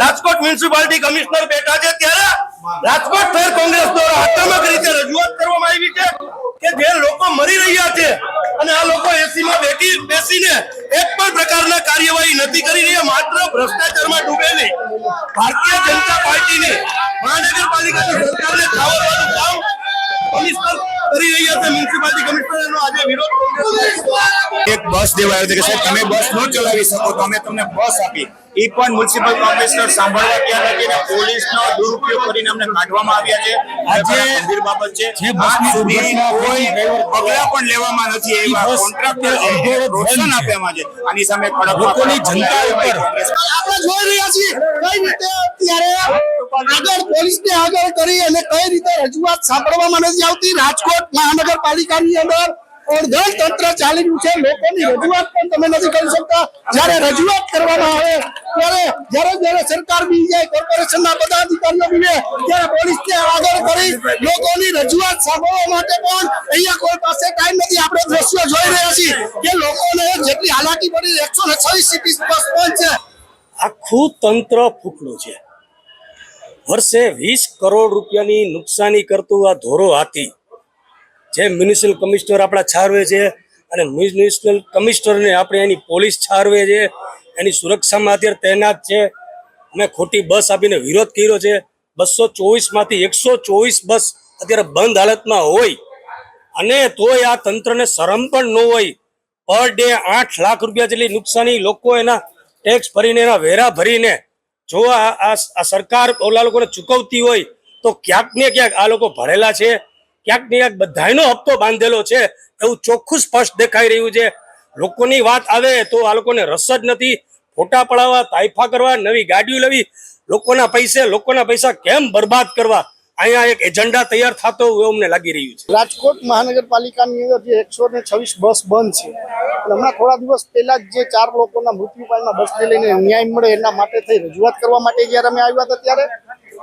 Rajkot municipality commissioner બેઠા છે. ત્યારે રાજકોટ શહેર કોંગ્રેસ દ્વારા આક્રમક રીતે રજૂઆત કરવામાં આવી છે કે જે લોકો મરી રહ્યા છે અને આ લોકો એસી માં બેઠી, બેસીને એક પણ પ્રકારના કાર્યવાહી નથી કરી રહ્યા, માત્ર ભ્રષ્ટાચારમાં ડૂબેલી. ભારતીય જનતા પાર્ટીની મહાનગરપાલિકાની સરકારને છાવરવાનું કામ કમિશનર કરી રહ્યા છે. મ્યુનિસિપાલિટી કમિશનરનો આજે વિરોધ એક બસ દેવાયો છે કે સાહેબ તમે બસ ન ચલાવી શકો તો અમે તમને બસ આપી. એ પણ મ્યુનિસિપલ કમિશનર સાંભળવા ત્યાં નથી ને પોલીસનો દુરુપયોગ કરીને અમને કાઢવામાં આવ્યા છે. આજે ગંભીર બાબત છે. જે બસની સુધી દુર્ઘટના કોઈ હોય, પગલા પણ લેવામાં નથી એવા કોન્ટ્રાક્ટર એ પ્રોત્સાહન. આપ્યામાં છે. આની સામે કડક લોકોની જનતા ઉપર. આપણે જોઈ રહ્યા છીએ. કઈ રીતે અત્યારે આગળ પોલીસને આગળ કરી અને કઈ રીતે રજૂઆત સાંભળવામાં નથી આવતી? રાજકોટ મહાનગરપાલિકાની અંદર ઓળધણ તંત્ર ચાલી રહ્યું છે. લોકોની રજૂઆત પણ તમે નથી કરી શકતા. જ્યારે રજૂઆત કરવામાં આવે ત્યારે જ્યારે જ્યારે સરકાર બી જાય કોર્પોરેશનના બધા અધિકારીઓ બી ત્યારે પોલીસને આગળ કરી લોકોની રજૂઆત સાંભળવા માટે પણ અહીંયા કોઈ પાસે ટાઈમ નથી. આપણે દ્રશ્યો જોઈ રહ્યા છીએ કે લોકોને જેટલી હાલાકી પડી એકસો ને છવ્વીસ સિટી બસ છે આખું તંત્ર ફૂટલું છે. વર્ષે વીસ કરોડ રૂપિયાની નુકસાની કરતું આ ધોરો હાથી, જે મ્યુનિસિપલ કમિશનર આપણા છારવે છે અને મ્યુનિસિપલ કમિશનરને આપણે એની પોલીસ છારવે છે, એની સુરક્ષામાં અત્યારે તૈનાત છે. અમે ખોટી બસ આપીને વિરોધ કર્યો છે. બસો ચોવીસમાંથી એકસો ચોવીસ બસ અત્યારે બંધ હાલતમાં હોય. અને તોય આ તંત્રને શરમ પણ ન હોય. પર ડે આઠ લાખ રૂપિયા જેટલી નુકસાની લોકો એના ટેક્સ ભરીને એના વેરા ભરીને જો આ આ- સરકાર ઓલા લોકોને ચૂકવતી હોય, તો ક્યાંક ને ક્યાંક આ લોકો ભરેલા છે. ક્યાંક ને ક્યાંક બધાયનો હપ્તો બાંધેલો છે. એવું ચોખ્ખું સ્પષ્ટ દેખાઈ રહ્યું છે. લોકોની વાત આવે તો આ લોકોને રસ જ નથી. ફોટા પડાવવા તાઇફા કરવા, નવી ગાડીઓ લેવી, લોકોના પૈસે, લોકોના પૈસા કેમ બરબાદ કરવા? અહીંયા એક એજન્ડા તૈયાર થતો એવું અમને લાગી રહ્યું છે. રાજકોટ મહાનગરપાલિકાની અંદર જે એકસો ને છવ્વીસ બસ બંધ છે. હમણાં થોડા દિવસ પહેલા જ જે ચાર લોકોના મૃત્યુ પામ્યા બસને લઈને ન્યાય મળે એના માટે થઈ રજૂઆત કરવા માટે જ્યારે અમે આવ્યા હતા ત્યારે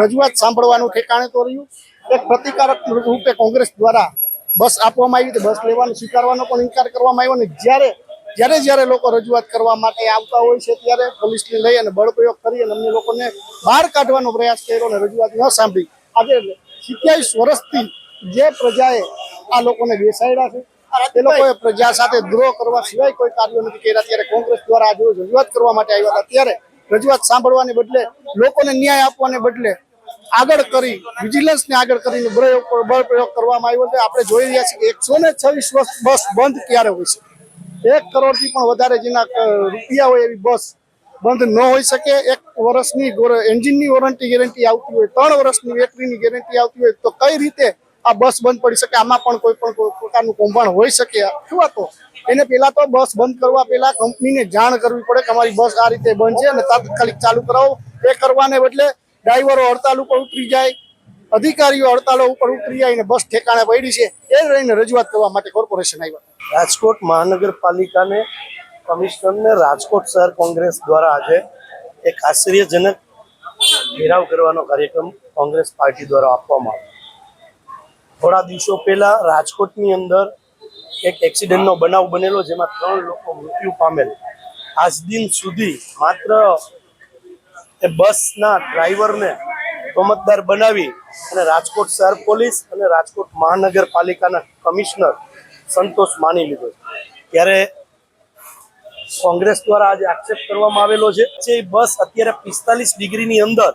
રજૂઆત સાંભળવાનું ઠેકાણે તો રહ્યું. એક પ્રતિકારક રૂપે કોંગ્રેસ દ્વારા બસ આપવામાં આવી હતી. બસ લેવાનો સ્વીકારવાનો પણ ઇનકાર કરવામાં આવ્યો ને જ્યારે જ્યારે જ્યારે લોકો રજૂઆત કરવા માટે આવતા હોય છે ત્યારે પોલીસને લઈ અને બળપ્રયોગ કરી અને અમને લોકોને બહાર કાઢવાનો પ્રયાસ કર્યો અને રજૂઆત ન સાંભળી આજે સિત્યાવીસ વર્ષથી જે પ્રજાએ આ લોકોને બેસાડ્યા છે એ લોકોએ પ્રજા સાથે દ્રોહ કરવા સિવાય કોઈ કાર્યો નથી કર્યા. ત્યારે કોંગ્રેસ દ્વારા આજે રજૂઆત કરવા માટે આવ્યા હતા. ત્યારે રજૂઆત સાંભળવાને બદલે લોકોને ન્યાય આપવાને બદલે આગળ કરી વિજિલન્સને આગળ કરીને બળ પ્રયોગ કરવામાં આવ્યો છે. આપણે જોઈ રહ્યા છીએ કે એકસો ને છવ્વીસ વર્ષ બસ બંધ ક્યારે હોય છે? એક કરોડથી પણ વધારે જેના રૂપિયા હોય એવી બસ બંધ ન હોઈ શકે. એક વર્ષની એન્જિનની વોરંટી ગેરંટી આવતી હોય, ત્રણ વર્ષની બેટરીની ગેરંટી આવતી હોય, તો કઈ રીતે આ બસ બંધ પડી શકે? આમાં પણ કોઈ પણ પ્રકારનું કૌભાંડ હોઈ શકે. અથવા તો? એને પહેલા તો બસ બંધ કરવા પહેલા કંપનીને જાણ કરવી પડે કે અમારી બસ આ રીતે બંધ છે અને તાત્કાલિક ચાલુ કરાવો. એ કરવાને બદલે ડ્રાઈવરો હડતાલ ઉપર ઉતરી જાય, અધિકારીઓ હડતાલો ઉપર ઉતરી જાય અને બસ ઠેકાણે પડી છે. એ રહીને રજૂઆત કરવા માટે કોર્પોરેશન આવ્યા. રાજકોટ મહાનગરપાલિકાને કમિશનરને રાજકોટ શહેર કોંગ્રેસ દ્વારા આજે એક આશ્ચર્યજનક ઘેરાવ કરવાનો કાર્યક્રમ કોંગ્રેસ પાર્ટી દ્વારા આપવામાં આવ્યો. થોડા દિવસો પહેલા રાજકોટની અંદર એક એક્સિડન્ટનો બનાવ બનેલો જેમાં ત્રણ લોકો મૃત્યુ પામેલ. આજ દિન સુધી માત્ર એ બસના ડ્રાઈવરને તોમતદાર બનાવી અને રાજકોટ શહેર પોલીસ અને રાજકોટ મહાનગરપાલિકાના કમિશનર સંતોષ માની લીધો ત્યારે કોંગ્રેસ દ્વારા આજે આક્ષેપ કરવામાં આવેલો છે. જે બસ અત્યારે પિસ્તાલીસ ડિગ્રીની અંદર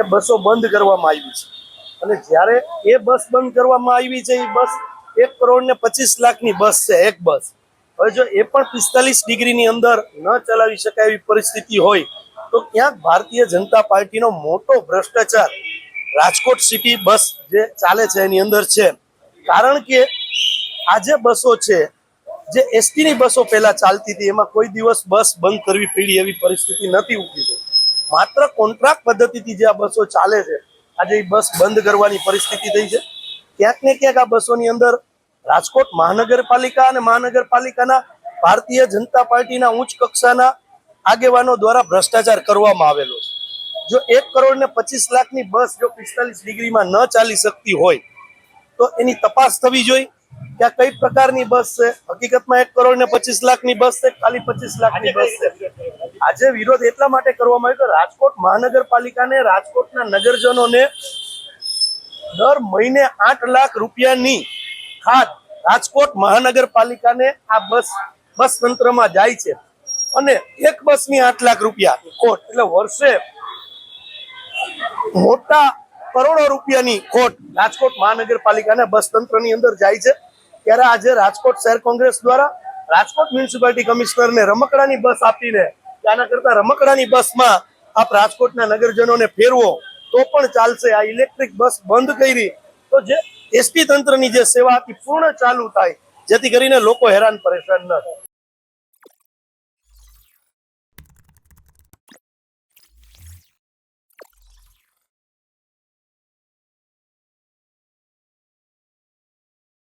એ બસો બંધ કરવામાં આવી છે. અને જ્યારે એ બસ બંધ કરવામાં આવી છે, એ બસ એક કરોડ ને પચીસ લાખની બસ છે, એક બસ. હવે જો એ પણ પિસ્તાલીસ ડિગ્રીની અંદર ન ચલાવી શકાય એવી પરિસ્થિતિ હોય, તો ક્યાંક ભારતીય જનતા પાર્ટીનો મોટો ભ્રષ્ટાચાર રાજકોટ સિટી બસ જે ચાલે છે એની અંદર છે. કારણ કે આ જે બસો છે જે એસટી ની બસો પહેલા ચાલતી હતી, એમાં કોઈ દિવસ બસ બંધ કરવી પડી એવી પરિસ્થિતિ નથી થઈ. માત્ર કોન્ટ્રાક્ટ પદ્ધતિથી જે આ બસો ચાલે છે, આજે એ બસ બંધ કરવાની પરિસ્થિતિ થઈ છે. ક્યાંક ને ક્યાંક આ બસોની અંદર રાજકોટ મહાનગરપાલિકા અને મહાનગરપાલિકાના ભારતીય જનતા પાર્ટીના ઉચ્ચ કક્ષાના આગેવાનો દ્વારા ભ્રષ્ટાચાર કરવામાં આવેલો છે. જો એક કરોડ ને પચીસ લાખની બસ જો પિસ્તાલીસ ડિગ્રીમાં ન ચાલી શકતી હોય, તો એની તપાસ થવી જોઈએ. કે આ કઈ પ્રકારની બસ છે? હકીકતમાં એક કરોડ ને પચીસ લાખની બસ છે ખાલી પચીસ લાખની બસ છે. આજે વિરોધ એટલા માટે કરવામાં આવ્યો કે રાજકોટ મહાનગરપાલિકાને રાજકોટના નગરજનોને દર મહિને આઠ લાખ રૂપિયાની ખાત રાજકોટ મહાનગરપાલિકાને આ બસ બસ તંત્રમાં જાય છે. અને એક બસની આઠ લાખ રૂપિયા ખોટ એટલે વર્ષે મોટા કરોડો રૂપિયાની ખોટ રાજકોટ મહાનગરપાલિકાના બસ તંત્રની અંદર જાય છે. ત્યારે આજે રાજકોટ શહેર કોંગ્રેસ દ્વારા રાજકોટ મ્યુનિસિપાલિટી કમિશનરને રમકડાની બસ આપીને ત્યાંના કરતા રમકડાની બસમાં આપ રાજકોટના નગરજનોને ફેરવો, તો પણ ચાલશે. આ ઇલેક્ટ્રિક બસ બંધ કરી. તો જે એસટી તંત્રની જે સેવા હતી, પૂર્ણ ચાલુ થાય, જેથી કરીને લોકો હેરાન પરેશાન ન થાય.